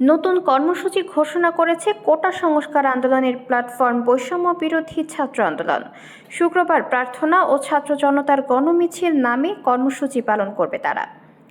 নতুন কর্মসূচি ঘোষণা করেছে কোটা সংস্কার আন্দোলনের প্ল্যাটফর্ম বৈষম্য বিরোধী ছাত্র আন্দোলন। শুক্রবার প্রার্থনা ও ছাত্র জনতার গণমিছিল নামে কর্মসূচি পালন করবে তারা।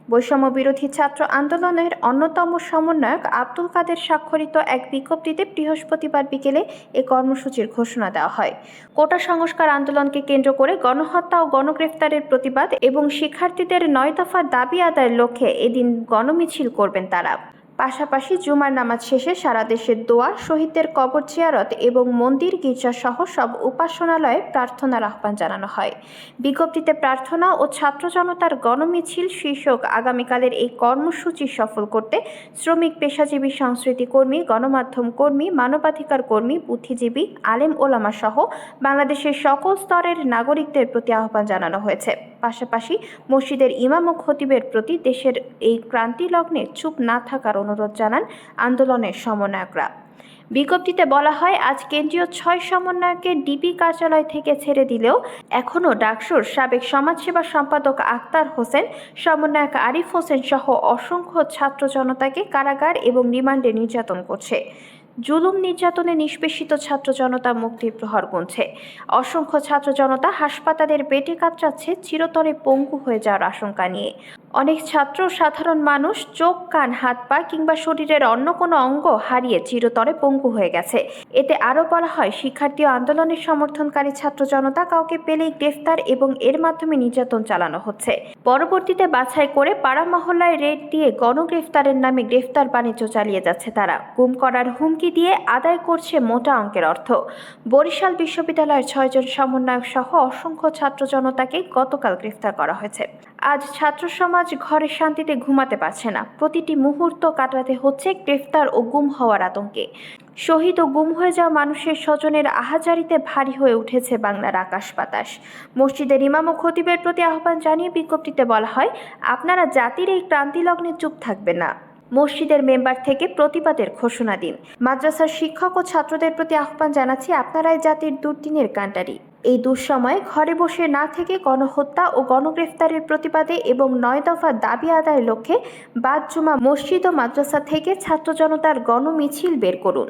বৈষম্য বিরোধী ছাত্র আন্দোলনের অন্যতম সমন্বয়ক আব্দুল কাদের স্বাক্ষরিত এক বিজ্ঞপ্তিতে বৃহস্পতিবার বিকেলে এ কর্মসূচির ঘোষণা দেওয়া হয়। কোটা সংস্কার আন্দোলনকে কেন্দ্র করে গণহত্যা ও গণগ্রেফতারের প্রতিবাদ এবং শিক্ষার্থীদের নয় দফা দাবি আদায়ের লক্ষ্যে এদিন গণমিছিল করবেন তারা। পাশাপাশি জুমার নামাজ শেষে সারা দেশের দোয়া, শহীদদের কবর জিয়ারত এবং মন্দির, গির্জা সহ সব উপাসনালয়ে প্রার্থনার আহ্বান জানানো হয়। বিজ্ঞপ্তিতে প্রার্থনা ও ছাত্র জনতার গণমিছিল শীর্ষক আগামীকালের এই কর্মসূচি সফল করতে শ্রমিক, পেশাজীবী, সংস্কৃতি কর্মী, গণমাধ্যম কর্মী, মানবাধিকার কর্মী, বুদ্ধিজীবী, আলেম ওলামা সহ বাংলাদেশের সকল স্তরের নাগরিকদের প্রতি আহ্বান জানানো হয়েছে। পাশাপাশি মসজিদের ইমাম ও খতিবের প্রতি দেশের এই ক্রান্তি লগ্নে চুপ না থাকার অনুরোধ জানান আন্দোলনের সমন্বয়করা। বিজ্ঞপ্তিতে বলা হয়, আজ কেন্দ্রীয় ছয় সমন্বয়কে ডিবি কার্যালয় থেকে ছেড়ে দিলেও এখনও ডাকসুর সাবেক সমাজসেবা সম্পাদক আক্তার হোসেন, সমন্বয়ক আরিফ হোসেন সহ অসংখ্য ছাত্র জনতাকে কারাগার এবং রিমান্ডে নির্যাতন করছে। জুলুম নির্যাতনে নিষ্পেষিত ছাত্র জনতা মুক্তির প্রহর গুনছে। অসংখ্য ছাত্র জনতা হাসপাতালের বেটে কাতরাচ্ছে, চিরতরে পঙ্গু হয়ে যাওয়ার আশঙ্কা নিয়ে। অনেক ছাত্র, সাধারণ মানুষ চোখ, কান, হাত, পা কিংবা শরীরের অন্য কোনো অঙ্গ হারিয়ে চিরতরে পঙ্গু হয়ে গেছে। এতে আরও বলা হয়, শিক্ষার্থী আন্দোলনের সমর্থনকারী ছাত্র জনতা কাউকে পেলেই গ্রেফতার এবং এর মাধ্যমে নির্যাতন চালানো হচ্ছে। পরবর্তীতে বাছাই করে পাড়া মহল্লায় রেড দিয়ে গণগ্রেফতারের নামে গ্রেফতার বাণিজ্য চালিয়ে যাচ্ছে তারা। গুম করার হুমকি দিয়ে আদায় করছে মোটা অঙ্কের অর্থ। বরিশাল বিশ্ববিদ্যালয়ের ছয়জন সমন্বয়ক সহ অসংখ্য ছাত্র জনতাকে গতকাল গ্রেফতার করা হয়েছে। আজ ছাত্র সমাজ ঘরে শান্তিতে ঘুমাতে পারছে না। প্রতিটি মুহূর্ত কাটাতে হচ্ছে গ্রেফতার ও গুম হওয়ার আতঙ্কে। শহীদ ও গুম হয়ে যাওয়া মানুষের স্বজনের আহাজারিতে ভারী হয়ে উঠেছে বাংলার আকাশ বাতাস। মসজিদের ইমাম ও খতিবের প্রতি আহ্বান জানিয়ে বিজ্ঞপ্তিতে বলা হয়, আপনারা জাতির এই ক্রান্তি লগ্নে চুপ থাকবে না। মসজিদের মেম্বার থেকে প্রতিবাদের ঘোষণা দিন। মাদ্রাসার শিক্ষক ও ছাত্রদের প্রতি আহ্বান জানাচ্ছি আপনারাই জাতির দুর্দিনের কান্ডারি এই দুঃসময়ে ঘরে বসে না থেকে গণহত্যা ও গণগ্রেফতারের প্রতিবাদে এবং নয় দফার দাবি আদায়ের লক্ষ্যে বাদ জুমা মসজিদ ও মাদ্রাসা থেকে ছাত্র জনতার গণমিছিল বের করুন।